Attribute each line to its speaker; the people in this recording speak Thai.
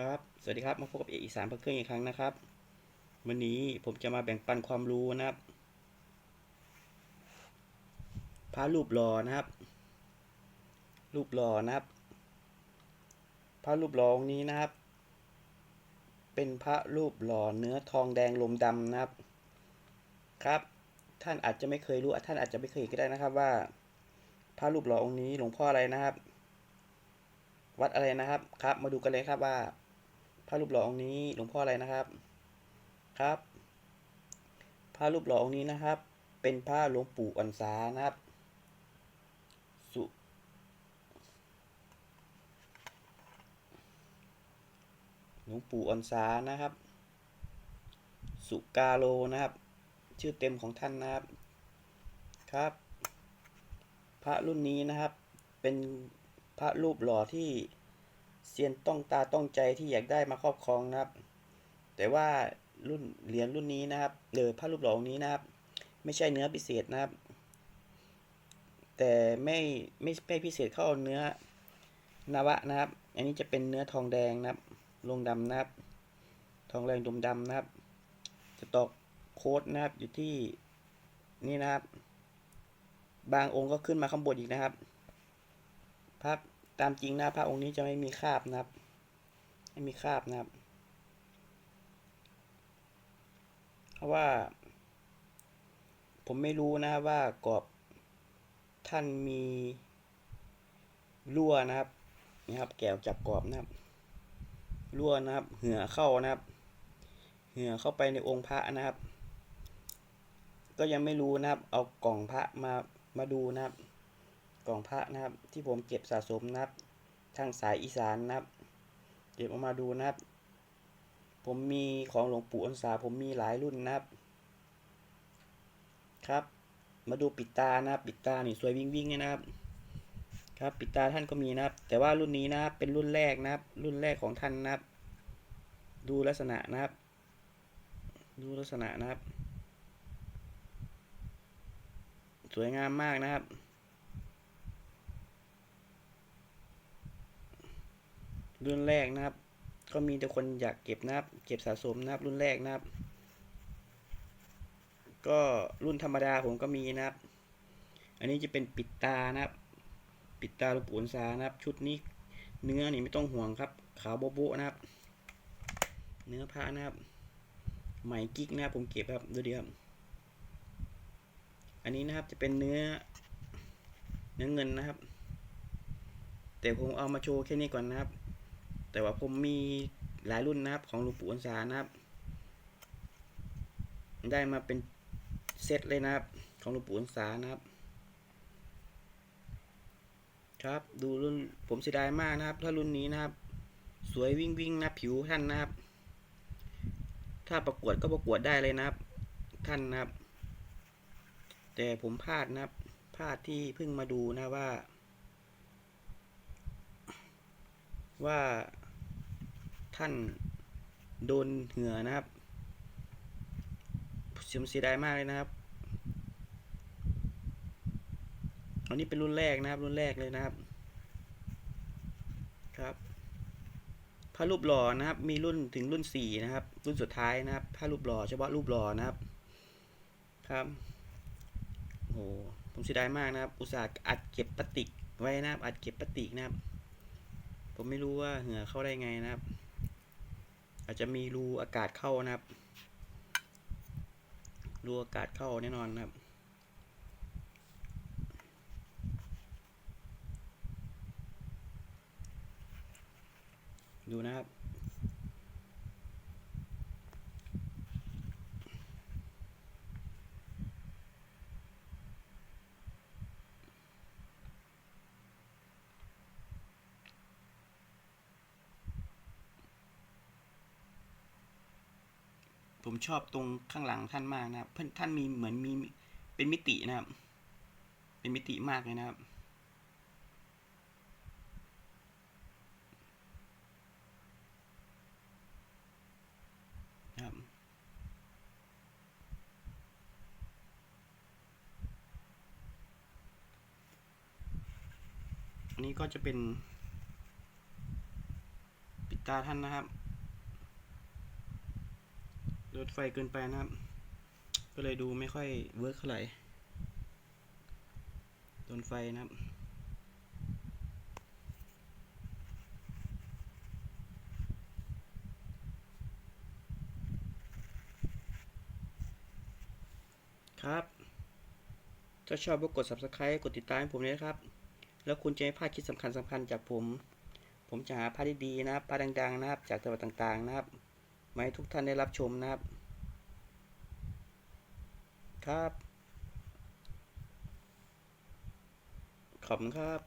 Speaker 1: ครับ สวัสดีครับ มาพบกับเอกอีสานพระเครื่องอีกครั้งนะครับ วันนี้ผมจะมาแบ่งปันความรู้นะครับ พระรูปหล่อนะครับ รูปหล่อนะครับ พระรูปหล่อองนี้นะครับ เป็นพระรูปหล่อเนื้อทองแดงลมดำนะครับ ครับ ท่านอาจจะไม่เคยรู้ ท่านอาจจะไม่เคยก็ได้นะครับว่า พระรูปหล่อองค์นี้หลวงพ่ออะไรนะครับ วัดอะไรนะครับครับ มาดูกันเลยครับว่าพระรูปหล่อองค์นี้หลวงพ่ออะไรนะครับครับพระรูปหล่อองค์นี้นะครับ เป็นพระหลวงปู่อันสานะครับ สุหลวงปู่อันสานะครับ สุกาโลนะครับ ชื่อเต็มของท่านนะครับครับ พระรุ่นนี้นะครับเป็น พระรูปหล่อที่เซียนต้องตาต้องใจที่อยากได้มาครอบครองนะครับ แต่ว่ารุ่นเหรียญรุ่นนี้นะครับหรือพระรูปหล่อองค์นี้นะครับ ไม่ใช่เนื้อพิเศษนะครับ แต่ไม่ไม่ไม่พิเศษเข้าเนื้อนวะนะครับ อันนี้จะเป็นเนื้อทองแดงนะครับ ลงดำนะครับ ทองแดงดมดำนะครับสต็อกโค้ดนะครับอยู่ที่นี่นะครับ บางองค์ก็ขึ้นมาข้างบนอีกนะครับ พระตามจริงนะพระองค์นี้จะไม่มีคาบนะครับ ไม่มีคาบนะครับ เพราะว่า ผมไม่รู้นะว่ากรอบท่านมีรั่วนะครับนี่ครับ แกวจับกรอบนะครับรั่วนะครับ เหือเข้านะครับ เหือเข้าไปในองค์พระนะครับ ก็ยังไม่รู้นะครับ เอากล่องพระมามาดูนะครับ กล่องพระนะครับ ที่ผมเก็บสะสมนะครับทางสายอีสานนะครับ เก็บออกมาดูนะครับ ผมมีของหลวงปู่อนสาผมมีหลายรุ่นนะครับ ครับ มาดูปิดตานะครับ ปิดตานี่สวยวิ่งวิ่งนะครับ ครับปิดตาท่านก็มีนะครับ แต่ว่ารุ่นนี้นะครับเป็นรุ่นแรกนะครับ รุ่นแรกของท่านนะครับ ดูลักษณะนะครับ ดูลักษณะนะครับ สวยงามมากนะครับ รุ่นแรกนะครับ ก็มีแต่คนอยากเก็บนะครับ เก็บสะสมนะครับ รุ่นแรกนะครับ ก็รุ่นธรรมดาผมก็มีนะครับ อันนี้จะเป็นปิดตานะครับ ปิดตาลูกปูนซานะครับ ชุดนี้เนื้อนี่ไม่ต้องห่วงครับ ขาวโบโบะนะครับ เนื้อผ้านะครับไหมกิ๊กนะครับผมเก็บครับดูดิครับอันนี้นะครับจะเป็นเนื้อเนื้อเงินนะครับ แต่ผมเอามาโชว์แค่นี้ก่อนนะครับ แต่ว่าผมมีหลายรุ่นนะครับ ของหลวงปู่อันสานะครับ ได้มาเป็นเซตเลยนะครับ ของหลวงปู่อันสานะครับ ครับดูรุ่นผมเสียดายมากนะครับ ถ้ารุ่นนี้นะครับ สวยวิ่งวิ่งนะผิวท่านนะครับ ถ้าประกวดก็ประกวดได้เลยนะครับ ท่านนะครับ แต่ผมพลาดนะครับพลาดที่เพิ่งมาดูนะว่า ว่า ท่านโดนเหือนะครับเสียมเสียดายมากเลยนะครับ อันนี้เป็นรุ่นแรกนะครับ รุ่นแรกเลยนะครับ ครับพระรูปหล่อนะครับ มีรุ่นถึงรุ่นสี่นะครับ รุ่นสุดท้ายนะครับพระรูปหล่อเฉพาะรูปหล่อนะครับ ครับโหผมเสียดายมากนะครับ อุตส่าห์อัดเก็บปฏิกไว้นะครับ อัดเก็บปฏิกนะครับ ผมไม่รู้ว่าเหือเข้าได้ไงนะครับ อาจจะมีรูอากาศเข้านะครับรูอากาศเข้าแน่นอนนะครับดูนะครับ ผมชอบตรงข้างหลังท่านมากนะครับเพื่อนท่านมีเหมือนมีเป็นมิตินะครับ เป็นมิติมากเลยนะครับครับอันนี้ก็จะเป็นปิดตาท่านนะครับ รถไฟเกินไปนะครับ ก็เลยดูไม่ค่อยเวิร์กเท่าไหร่โดนไฟนะครับครับถ้าชอบก็กด subscribe กดติดตามผมด้วยครับ แล้วคุณจะไม่พลาดคลิปสำคัญสำคัญจากผม ผมจะหาพาร์ทดีๆนะครับพาร์ทดังๆนะครับ จากจังหวัดต่างๆนะครับ มาให้ทุกท่านได้รับชมนะครับ ครับ ขอบคุณครับ